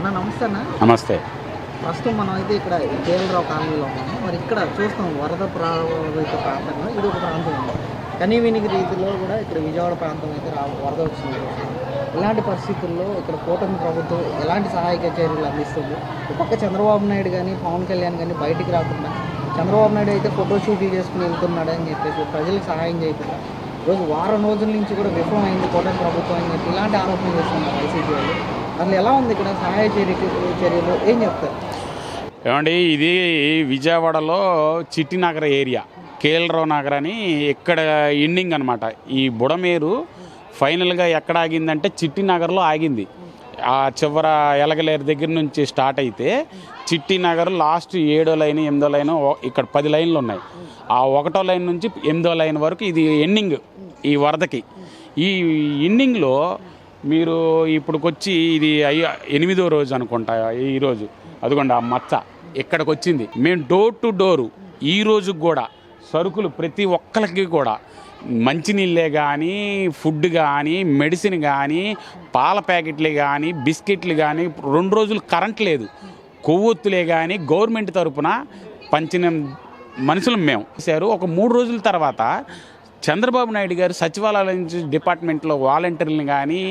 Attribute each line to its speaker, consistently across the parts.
Speaker 1: అన్న నమస్తే అన్న.
Speaker 2: నమస్తే.
Speaker 1: ప్రస్తుతం మనం అయితే ఇక్కడ కేఎల్రావు కాలనీలో ఉన్నాము. మరి ఇక్కడ చూస్తాం వరద ప్రభావిత ప్రాంతంలో ఇది ఒక ప్రాంతం ఉంది. కనీవినిగి రీతిలో కూడా ఇక్కడ విజయవాడ ప్రాంతం అయితే రా వరద వచ్చింది. ఇలాంటి పరిస్థితుల్లో ఇక్కడ కూటమి ప్రభుత్వం ఎలాంటి సహాయక చర్యలు అందిస్తుంది? ఒక పక్క చంద్రబాబు నాయుడు కానీ పవన్ కళ్యాణ్ కానీ బయటికి రాకుండా చంద్రబాబు నాయుడు అయితే ఫోటో షూటింగ్ చేసుకుని వెళ్తున్నాడు అని చెప్పేసి ప్రజలకు సహాయం చేయకుండా రోజు వారం రోజుల నుంచి కూడా విఫలమైంది కూటమి ప్రభుత్వం అని చెప్పి ఇలాంటి ఆరోపణలు చేస్తున్నారు వైసీపీ వాళ్ళు. అసలు ఎలా ఉంది ఇక్కడ సహాయ చర్యలు? ఏం చెప్తారు?
Speaker 2: ఏమండి ఇది విజయవాడలో చిట్టినగర ఏరియా. కేఎల్రావు నగర్ అని ఇక్కడ ఎండింగ్ అనమాట ఈ బుడమేరు ఫైనల్గా ఎక్కడ ఆగిందంటే చిట్టినగర్లో ఆగింది. ఆ చివర ఎలగలేరు దగ్గర నుంచి స్టార్ట్ అయితే చిట్టినగర్ లాస్ట్ ఏడో లైన్ ఎనిమిదో లైన్ ఇక్కడ పది లైన్లు ఉన్నాయి. ఆ ఒకటో లైన్ నుంచి ఎనిమిదో లైన్ వరకు ఇది ఎండింగ్ ఈ వరదకి. ఈ ఎండింగ్లో మీరు ఇప్పుడుకొచ్చి ఇది ఎనిమిదో రోజు అనుకుంటా ఈరోజు అదిగోండి ఆ మచ్చ ఇక్కడికి వచ్చింది మేము డోర్ టు డోరు ఈ రోజు కూడా సరుకులు ప్రతి ఒక్కరికి కూడా మంచినీళ్ళే కానీ ఫుడ్ కానీ మెడిసిన్ కానీ పాల ప్యాకెట్లే కానీ బిస్కెట్లు కానీ రెండు రోజులు కరెంట్ లేదు. కొవ్వొత్తులే కానీ గవర్నమెంట్ తరపున పంచిన మనుషులు మేము సారు ఒక మూడు రోజుల తర్వాత చంద్రబాబు నాయుడు గారు సచివాలయాల నుంచి డిపార్ట్మెంట్లో వాలంటీర్లు కానీ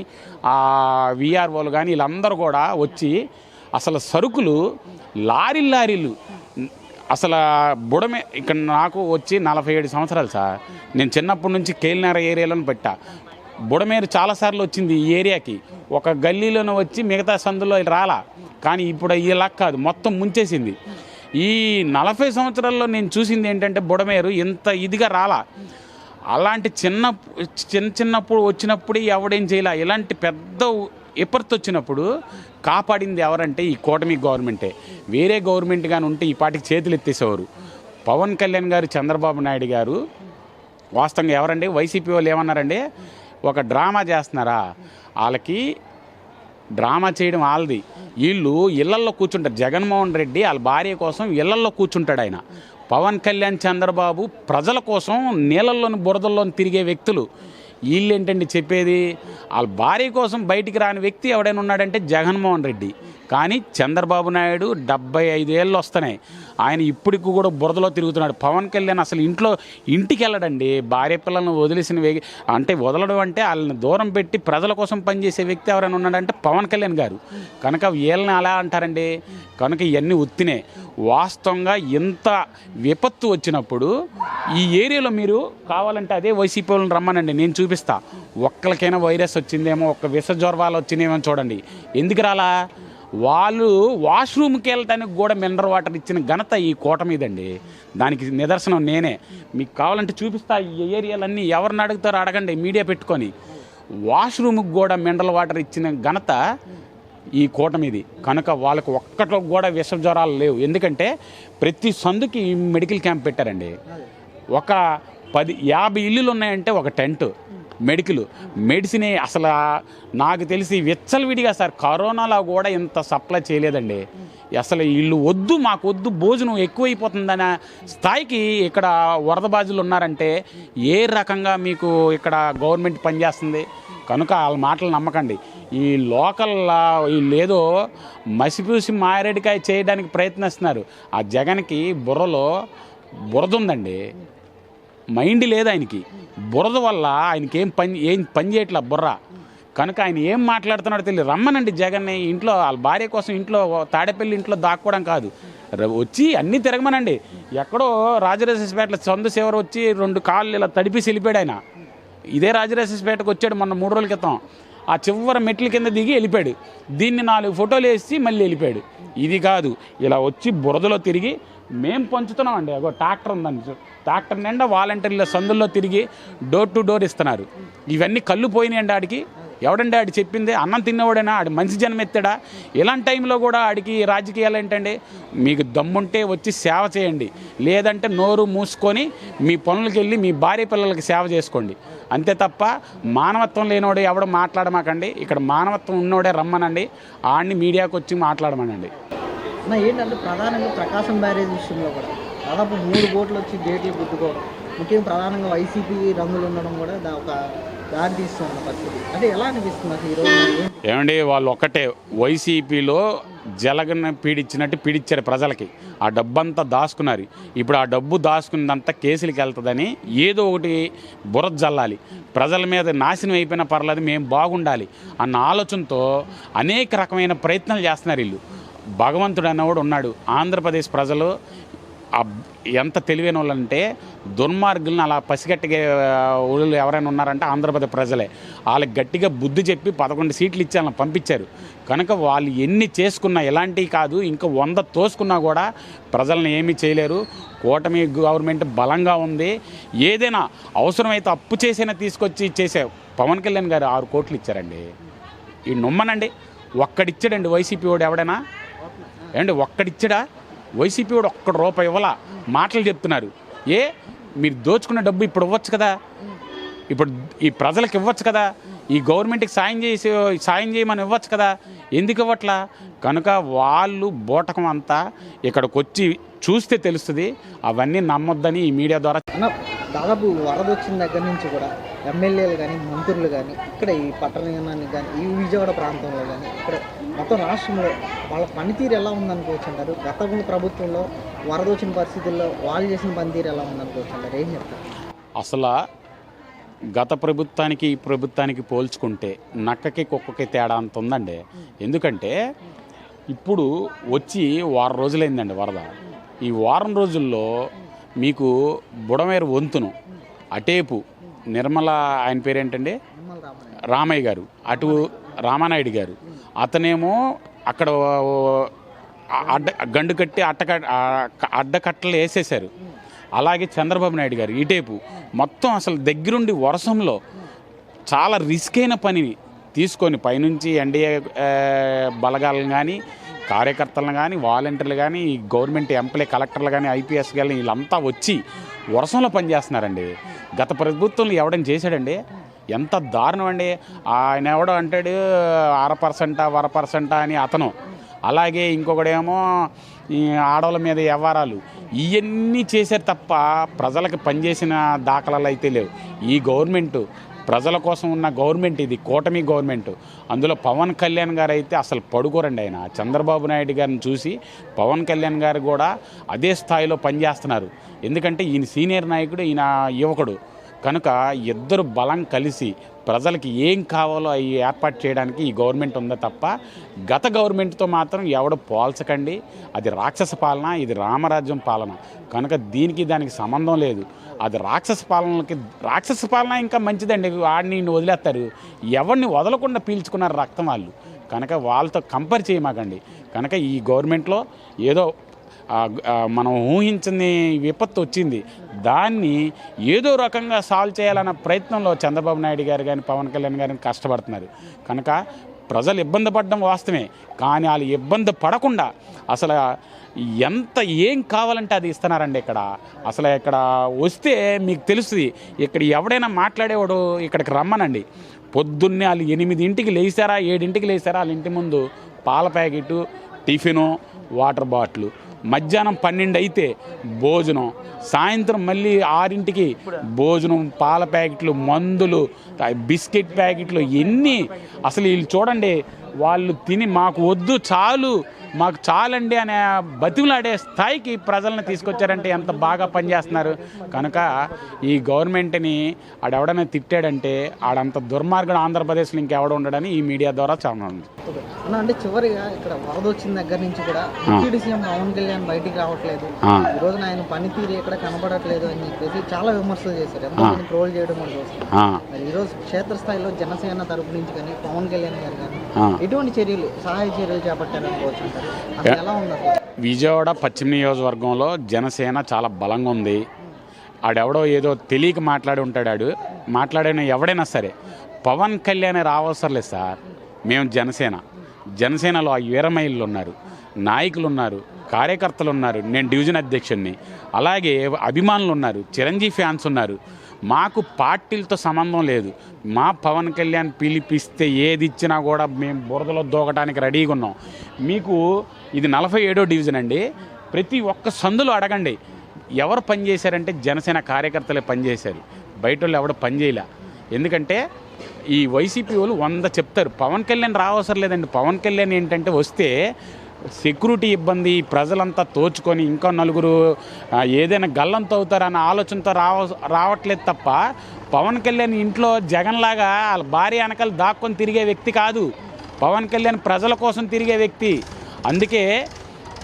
Speaker 2: విఆర్ఓలు కానీ వీళ్ళందరూ కూడా వచ్చి అసలు సరుకులు లారీ లారీలు అసలు బుడమే ఇక్కడ నాకు వచ్చి నలభై ఏడు సంవత్సరాలు సార్. నేను చిన్నప్పటి నుంచి కేలినార ఏరియాలో పెట్టా. బుడమేరు చాలాసార్లు వచ్చింది ఈ ఏరియాకి. ఒక గల్లీలోనే వచ్చి మిగతా సందులో రాలా. కానీ ఇప్పుడు ఇలా కాదు మొత్తం ముంచేసింది. ఈ నలభై సంవత్సరాల్లో నేను చూసింది ఏంటంటే బుడమేరు ఇంత ఇదిగా రాలా. అలాంటి చిన్న చిన్న చిన్నప్పుడు వచ్చినప్పుడు ఎవడేం చేయాల. ఇలాంటి పెద్ద ఎపర్త్ వచ్చినప్పుడు కాపాడింది ఎవరంటే ఈ కూటమి గవర్నమెంటే. వేరే గవర్నమెంట్ కానీ ఉంటే ఈ పాటికి చేతులు ఎత్తేసేవారు. పవన్ కళ్యాణ్ గారు చంద్రబాబు నాయుడు గారు వాస్తవంగా ఎవరండి? వైసీపీ వాళ్ళు ఏమన్నారండి? ఒక డ్రామా చేస్తున్నారా? వాళ్ళకి డ్రామా చేయడం వాళ్ళది. వీళ్ళు ఇళ్ళల్లో కూర్చుంటారు. జగన్మోహన్ రెడ్డి వాళ్ళ భార్య కోసం ఇళ్ళల్లో కూర్చుంటాడు ఆయన. పవన్ కళ్యాణ్ చంద్రబాబు ప్రజల కోసం నీళ్ళల్లోని బురదల్లోని తిరిగే వ్యక్తులు. వీళ్ళు ఏంటండి చెప్పేది? వాళ్ళ భార్య కోసం బయటికి రాని వ్యక్తి ఎవడైనా ఉన్నాడంటే జగన్మోహన్ రెడ్డి. కానీ చంద్రబాబు నాయుడు డెబ్బై ఐదేళ్ళు వస్తున్నాయి. ఆయన ఇప్పటికి కూడా బురదలో తిరుగుతున్నాడు. పవన్ కళ్యాణ్ అసలు ఇంట్లో ఇంటికి వెళ్ళడండి భార్య పిల్లలను వదిలేసిన వ్యక్తి అంటే వదలడం అంటే వాళ్ళని దూరం పెట్టి ప్రజల కోసం పనిచేసే వ్యక్తి ఎవరైనా ఉన్నాడంటే పవన్ కళ్యాణ్ గారు. కనుక వీళ్ళని అలా అంటారండి? కనుక ఇవన్నీ ఉత్తినే వాస్తవంగా ఇంత విపత్తు వచ్చినప్పుడు ఈ ఏరియాలో మీరు కావాలంటే అదే వైసీపీ వాళ్ళని రమ్మనండి. నేను చూపిస్తా. ఒక్కరికైనా వైరస్ వచ్చిందేమో ఒక్క విష జ్వరాలు వచ్చిందేమో చూడండి. ఎందుకు రాలా? వాళ్ళు వాష్రూమ్కి వెళ్ళటానికి కూడా మినరల్ వాటర్ ఇచ్చిన ఘనత ఈ కోట మీదండి. దానికి నిదర్శనం నేనే. మీకు కావాలంటే చూపిస్తా ఈ ఏరియాలన్నీ. ఎవరిని అడుగుతారో అడగండి మీడియా పెట్టుకొని. వాష్రూమ్కి కూడా మినరల్ వాటర్ ఇచ్చిన ఘనత ఈ కూటమిది కనుక వాళ్ళకు ఒక్కట్లో కూడా విష జ్వరాలు లేవు. ఎందుకంటే ప్రతి సందుకి మెడికల్ క్యాంప్ పెట్టారండి. ఒక పది యాభై ఇల్లులు ఉన్నాయంటే ఒక టెంట్. మెడికల్. మెడిసిన్ అసలు నాకు తెలిసి విచ్చలవిడిగా సార్ కరోనాలో కూడా ఇంత సప్లై చేయలేదండి. అసలు వీళ్ళు వద్దు మాకు వద్దు భోజనం ఎక్కువైపోతుందనే స్థాయికి ఇక్కడ వరద బాజులు ఉన్నారంటే ఏ రకంగా మీకు ఇక్కడ గవర్నమెంట్ పనిచేస్తుంది కనుక వాళ్ళ మాటలు నమ్మకండి. ఈ లోకల్ లేదో మసిపూసి మారేడికాయ చేయడానికి ప్రయత్నిస్తున్నారు. ఆ జగన్కి బుర్రలో బురద ఉందండి. మైండ్ లేదు ఆయనకి. బురద వల్ల ఆయనకి ఏం పని ఏం పని చేయట్లా బుర్ర. కనుక ఆయన ఏం మాట్లాడుతున్నాడో తెలియదు. రమ్మనండి జగన్ని ఇంట్లో వాళ్ళ భార్య కోసం ఇంట్లో తాడేపల్లి ఇంట్లో దాక్కోవడం కాదు. వచ్చి అన్నీ తిరగమనండి. ఎక్కడో రాజరాజేశ్వరపేటలో సొంత సేవరు వచ్చి రెండు కాళ్ళు ఇలా తడిపి వెళ్ళిపోయాడు ఆయన. ఇదే రాజరాజేశ్వరపేటకు వచ్చాడు మొన్న మూడు రోజుల క్రితం. ఆ చివరి మెట్ల కింద దిగి వెళ్ళిపోయాడు. దీన్ని నాలుగు ఫోటోలు వేసి మళ్ళీ వెళ్ళిపోయాడు. ఇది కాదు. ఇలా వచ్చి బురదలో తిరిగి మేము పంచుతున్నాం అండి అగో ట్రాక్టర్ ఉందండి. ట్రాక్టర్ నిండా వాలంటీర్ల సందుల్లో తిరిగి డోర్ టు డోర్ ఇస్తున్నారు. ఇవన్నీ కళ్ళు పోయినాయండి ఆడికి. ఎవడండి ఆడు చెప్పింది? అన్నం తిన్నవాడైనా? ఆడు మంచి జన్మ ఎత్తాడా ఇలాంటి టైంలో కూడా ఆడికి రాజకీయాలు ఏంటండి? మీకు దమ్ముంటే వచ్చి సేవ చేయండి. లేదంటే నోరు మూసుకొని మీ పనులకు వెళ్ళి మీ భార్య పిల్లలకి సేవ చేసుకోండి. అంతే తప్ప మానవత్వం లేనివాడు ఎవడు మాట్లాడమాకండి? ఇక్కడ మానవత్వం ఉన్నోడే రమ్మనండి. ఆడిని మీడియాకు వచ్చి మాట్లాడమనండి.
Speaker 1: నా ఏంటంటే ప్రధానంగా ప్రకాశం బ్యారేజ్ విషయంలో కూడా దాదాపు మూడు బోట్లు వచ్చి డేట్లు గుద్దుకోవడం ముఖ్యంగా ప్రధానంగా వైసీపీ రంగులు ఉండడం కూడా దా ఒక దారి తీస్తుంది పరిస్థితి. అంటే ఎలా అనిపిస్తుంది ఈరోజు
Speaker 2: ఏమండి వాళ్ళు ఒక్కటే వైసీపీలో జలగన పీడిచ్చినట్టు పీడిచ్చారు ప్రజలకి. ఆ డబ్బంతా దాచుకున్నారు. ఇప్పుడు ఆ డబ్బు దాచుకున్నదంతా కేసులకి వెళ్తుందని ఏదో ఒకటి బురద జల్లాలి. ప్రజల మీద నాశనం అయిపోయినా పర్లేదు మేము బాగుండాలి అన్న ఆలోచనతో అనేక రకమైన ప్రయత్నాలు చేస్తున్నారు వీళ్ళు. భగవంతుడు అన్నవాడు ఉన్నాడు. ఆంధ్రప్రదేశ్ ప్రజలు ఎంత తెలివైన వాళ్ళంటే దుర్మార్గులను అలా పసిగట్టిగా వాళ్ళు ఎవరైనా ఉన్నారంటే ఆంధ్రప్రదేశ్ ప్రజలే. వాళ్ళకి గట్టిగా బుద్ధి చెప్పి పదకొండు సీట్లు ఇచ్చాలని పంపించారు. కనుక వాళ్ళు ఎన్ని చేసుకున్నా ఎలాంటివి కాదు ఇంకా వంద తోసుకున్నా కూడా ప్రజలను ఏమీ చేయలేరు. కూటమి గవర్నమెంట్ బలంగా ఉంది. ఏదైనా అవసరమైతే అప్పు చేసైనా తీసుకొచ్చి చేసే పవన్ కళ్యాణ్ గారు ఆరు కోట్లు ఇచ్చారండి. ఈ నొమ్మనండి. ఒక్కడిచ్చాడండి వైసీపీ వాడు ఎవడైనా? ఏమండి ఒక్కడిచ్చాడా? వైసీపీ వాడు ఒక్క రూపాయి ఇవ్వాలా? మాటలు చెప్తున్నారు. ఏ మీరు దోచుకున్న డబ్బు ఇప్పుడు ఇవ్వచ్చు కదా? ఇప్పుడు ఈ ప్రజలకు ఇవ్వచ్చు కదా? ఈ గవర్నమెంట్కి సాయం చేసి సాయం చేయమని ఇవ్వచ్చు కదా? ఎందుకు ఇవ్వట్లా? కనుక వాళ్ళు బోటకం అంతా ఇక్కడికి వచ్చి చూస్తే తెలుస్తుంది. అవన్నీ నమ్మొద్దని ఈ మీడియా ద్వారా
Speaker 1: దాదాపు వరద వచ్చిన దగ్గర నుంచి కూడా ఎమ్మెల్యేలు కానీ మంత్రులు కానీ ఇక్కడ ఈ పట్టణానికి కానీ ఈ విజయవాడ ప్రాంతంలో కానీ ఇక్కడ మొత్తం రాష్ట్రంలో వాళ్ళ పనితీరు ఎలా ఉందనుకోవచ్చు అంటారు? గత ప్రభుత్వంలో వరద వచ్చిన పరిస్థితుల్లో వాళ్ళు చేసిన పనితీరు ఎలా ఉందనుకోవచ్చు అంటారు? ఏం చెప్తారు?
Speaker 2: అసలు గత ప్రభుత్వానికి ఈ ప్రభుత్వానికి పోల్చుకుంటే నక్కకి కుక్కకి తేడా అంత ఉందండి. ఎందుకంటే ఇప్పుడు వచ్చి వారం రోజులైందండి వరద. ఈ వారం రోజుల్లో మీకు బుడమేరు వంతును అటేపు నిర్మల ఆయన పేరేంటండి?
Speaker 1: రామయ్య
Speaker 2: గారు అటు రామానాయుడు గారు. అతనేమో అక్కడ అడ్డ గండు కట్టి అట్టక అడ్డకట్టలు వేసేశారు. అలాగే చంద్రబాబు నాయుడు గారు ఇటేపు మొత్తం అసలు దగ్గరుండి వర్షంలో చాలా రిస్క్ అయిన పనిని తీసుకొని పైనుంచి ఎన్డీఏ బలగాలను కానీ కార్యకర్తలను కానీ వాలంటీర్లు కానీ గవర్నమెంట్ ఎంప్లాయ్ కలెక్టర్లు కానీ ఐపీఎస్ కానీ వీళ్ళంతా వచ్చి వర్షంలో పనిచేస్తున్నారండి. గత ప్రభుత్వంలో ఎవడని చేశాడండి? ఎంత దారుణం అండి ఆయన ఎవడో అంటాడు అర పర్సెంటా వర పర్సెంటా అని అతను. అలాగే ఇంకొకడేమో ఈ ఆడవాళ్ళ మీద వ్యవహారాలు. ఇవన్నీ చేశారు తప్ప ప్రజలకు పనిచేసిన దాఖలాలు అయితే లేవు. ఈ గవర్నమెంట్ ప్రజల కోసం ఉన్న గవర్నమెంట్ ఇది కూటమి గవర్నమెంట్. అందులో పవన్ కళ్యాణ్ గారు అయితే అసలు పడుకోరండి ఆయన. చంద్రబాబు నాయుడు గారిని చూసి పవన్ కళ్యాణ్ గారు కూడా అదే స్థాయిలో పనిచేస్తున్నారు. ఎందుకంటే ఈయన సీనియర్ నాయకుడు ఈయన యువకుడు. కనుక ఇద్దరు బలం కలిసి ప్రజలకి ఏం కావాలో అవి ఏర్పాటు చేయడానికి ఈ గవర్నమెంట్ ఉందా తప్ప గత గవర్నమెంట్తో మాత్రం ఎవడు పోల్చకండి. అది రాక్షస పాలన ఇది రామరాజ్యం పాలన. కనుక దీనికి దానికి సంబంధం లేదు. అది రాక్షస పాలనకి రాక్షస పాలన ఇంకా మంచిదండి. వాడిని వదిలేస్తారు. ఎవరిని వదలకుండా పీల్చుకున్నారు రక్తం వాళ్ళు. కనుక వాళ్ళతో కంపేర్ చేయమాకండి. కనుక ఈ గవర్నమెంట్లో ఏదో మనం ఊహించని విపత్తు వచ్చింది. దాన్ని ఏదో రకంగా సాల్వ్ చేయాలన్న ప్రయత్నంలో చంద్రబాబు నాయుడు గారు కానీ పవన్ కళ్యాణ్ గారిని కష్టపడుతున్నారు. కనుక ప్రజలు ఇబ్బంది పడడం వాస్తవమే. కానీ వాళ్ళు ఇబ్బంది పడకుండా అసలు ఎంత ఏం కావాలంటే అది ఇస్తున్నారండి ఇక్కడ. అసలు ఇక్కడ వస్తే మీకు తెలుస్తుంది. ఇక్కడ ఎవడైనా మాట్లాడేవాడు ఇక్కడికి రమ్మనండి. పొద్దున్నే వాళ్ళు ఎనిమిదింటికి లేచారా ఏడింటికి లేచారా వాళ్ళ ఇంటి ముందు పాల ప్యాకెట్ టిఫిను వాటర్ బాటిల్. మధ్యాహ్నం పన్నెండు అయితే భోజనం. సాయంత్రం మళ్ళీ ఆరింటికి భోజనం పాల ప్యాకెట్లు మందులు బిస్కెట్ ప్యాకెట్లు ఎన్ని. అసలు వీళ్ళు చూడండి వాళ్ళు తిని మాకు వద్దు చాలు. మాకు చాలండి అనే బతిమలాడే స్థాయికి ప్రజలను తీసుకొచ్చారంటే ఎంత బాగా పనిచేస్తున్నారు. కనుక ఈ గవర్నమెంట్ని ఆడెవడైనా తిట్టాడంటే ఆడంత దుర్మార్గుడు ఆంధ్రప్రదేశ్లో ఇంకెవడ ఉండడని ఈ మీడియా ద్వారా చాలా ఉంది
Speaker 1: అంటే చివరిగా ఇక్కడ వరద వచ్చిన దగ్గర నుంచి కూడా డిప్యూటీ సీఎం పవన్ కళ్యాణ్ బయటికి రావట్లేదు. ఈ రోజున ఆయన పనితీరు ఎక్కడ కనబడట్లేదు అని చెప్పేసి చాలా విమర్శలు చేశారు. ఎంతో ట్రోల్ చేయడం కూడా చూస్తాం
Speaker 2: ఆ,
Speaker 1: మరి ఈ రోజు క్షేత్రస్థాయిలో జనసేన తరపు నుంచి కానీ పవన్ కళ్యాణ్ గారు కానీ. ఎటువంటి చర్యలు సహాయ చర్యలు చేపట్టారనుకోవచ్చు
Speaker 2: విజయవాడ పశ్చిమ నియోజకవర్గంలో జనసేన చాలా బలంగా ఉంది. ఆడెవడో ఏదో తెలియక మాట్లాడి ఉంటాడు ఆడు. మాట్లాడిన ఎవడైనా సరే పవన్ కళ్యాణ్ రావసరం లేదు సార్. మేము జనసేన. జనసేనలో ఆ వీరమహిళలు ఉన్నారు నాయకులు ఉన్నారు కార్యకర్తలు ఉన్నారు. నేను డివిజన్ అధ్యక్షుడిని. అలాగే అభిమానులు ఉన్నారు చిరంజీవి ఫ్యాన్స్ ఉన్నారు. మాకు పార్టీలతో సంబంధం లేదు. మా పవన్ కళ్యాణ్ పిలిపిస్తే ఏది ఇచ్చినా కూడా మేము బురదలో దూకడానికి రెడీగా ఉన్నాం. మీకు ఇది నలభై ఏడో డివిజన్ అండి. ప్రతి ఒక్క సందులో అడగండి. ఎవరు పనిచేశారంటే జనసేన కార్యకర్తలే పనిచేశారు బయట వాళ్ళు ఎవడు పనిచేయలే ఎందుకంటే ఈ వైసీపీ వాళ్ళు వంద చెప్తారు. పవన్ కళ్యాణ్ రావసరం లేదండి. పవన్ కళ్యాణ్ ఏంటంటే వస్తే సెక్యూరిటీ ఇబ్బంది ప్రజలంతా తోచుకొని ఇంకా నలుగురు ఏదైనా గల్లంత అవుతారన్న ఆలోచనతో రావ రావట్లేదు తప్ప పవన్ కళ్యాణ్ ఇంట్లో జగన్లాగా వాళ్ళ భార్య వెనకాల దాక్కొని తిరిగే వ్యక్తి కాదు. పవన్ కళ్యాణ్ ప్రజల కోసం తిరిగే వ్యక్తి. అందుకే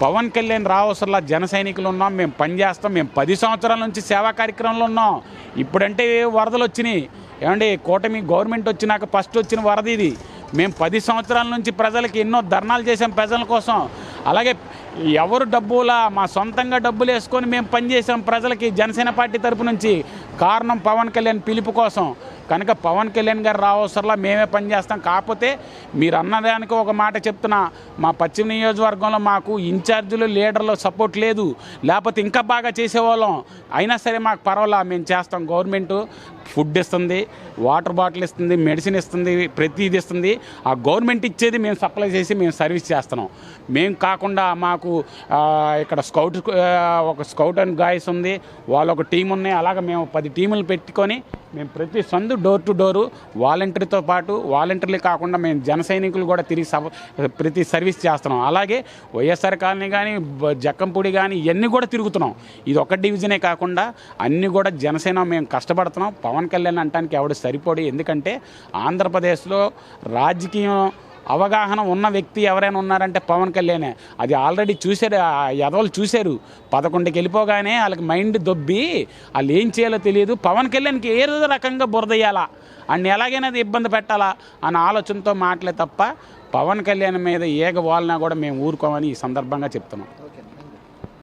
Speaker 2: పవన్ కళ్యాణ్ రావసరలా జన సైనికులు ఉన్నాం మేము పనిచేస్తాం మేము పది సంవత్సరాల నుంచి సేవా కార్యక్రమంలో ఉన్నాం. ఇప్పుడంటే వరదలు వచ్చినాయి. ఏమండి కూటమి గవర్నమెంట్ వచ్చినాక ఫస్ట్ వచ్చిన వరద ఇది. మేము పది సంవత్సరాల నుంచి ప్రజలకి ఎన్నో ధర్నాలు చేసాం ప్రజల కోసం. అలాగే ఎవరు డబ్బులా మా సొంతంగా డబ్బులు వేసుకొని మేము పనిచేసాం ప్రజలకి జనసేన పార్టీ తరపు నుంచి. కారణం పవన్ కళ్యాణ్ పిలుపు కోసం. కనుక పవన్ కళ్యాణ్ గారు రావసరలా మేమే పనిచేస్తాం కాకపోతే మీరు అన్నదానికి ఒక మాట చెప్తున్నా మా పశ్చిమ నియోజకవర్గంలో మాకు ఇన్ఛార్జీలు లీడర్లు సపోర్ట్ లేదు. లేకపోతే ఇంకా బాగా చేసేవాళ్ళం. అయినా సరే మాకు పర్వాలా మేము చేస్తాం. గవర్నమెంట్ ఫుడ్ ఇస్తుంది వాటర్ బాటిల్ ఇస్తుంది మెడిసిన్ ఇస్తుంది ప్రతిది ఇస్తుంది. ఆ గవర్నమెంట్ ఇచ్చేది మేము సప్లై చేసి మేము సర్వీస్ చేస్తున్నాం. మేము కాకుండా మాకు ఇక్కడ స్కౌట్ ఒక స్కౌట్ అండ్ గాయస్ ఉంది. వాళ్ళు ఒక టీం ఉన్నాయి. అలాగ మేము పది టీములు పెట్టుకొని మేము ప్రతి సందు డోర్ టు డోరు వాలంటీర్తో పాటు వాలంటీర్లు కాకుండా మేము జన సైనికులు కూడా తిరిగి సవ ప్రతి సర్వీస్ చేస్తున్నాం. అలాగే వైఎస్ఆర్ కాలనీ కానీ జక్కంపూడి కానీ ఇవన్నీ కూడా తిరుగుతున్నాం. ఇది ఒక డివిజనే కాకుండా అన్నీ కూడా జనసేన మేము కష్టపడుతున్నాం. పవన్ కళ్యాణ్ అంటానికి ఎవడు సరిపోడు. ఎందుకంటే ఆంధ్రప్రదేశ్లో రాజకీయం అవగాహన ఉన్న వ్యక్తి ఎవరైనా ఉన్నారంటే పవన్ కళ్యాణే. అది ఆల్రెడీ చూశారు ఎదవలు చూశారు. పదకొండుకి వెళ్ళిపోగానే వాళ్ళకి మైండ్ దొబ్బి వాళ్ళు ఏం చేయాలో తెలియదు. పవన్ కళ్యాణ్కి ఏదో రకంగా బురదయ్యాలా అన్ని ఎలాగైనా అది ఇబ్బంది పెట్టాలా? అన్న ఆలోచనతో మాటలే తప్ప పవన్ కళ్యాణ్ మీద ఏగ వాళ్ళనా కూడా మేము ఊరుకోమని ఈ సందర్భంగా చెప్తున్నాం.
Speaker 1: ఓకే.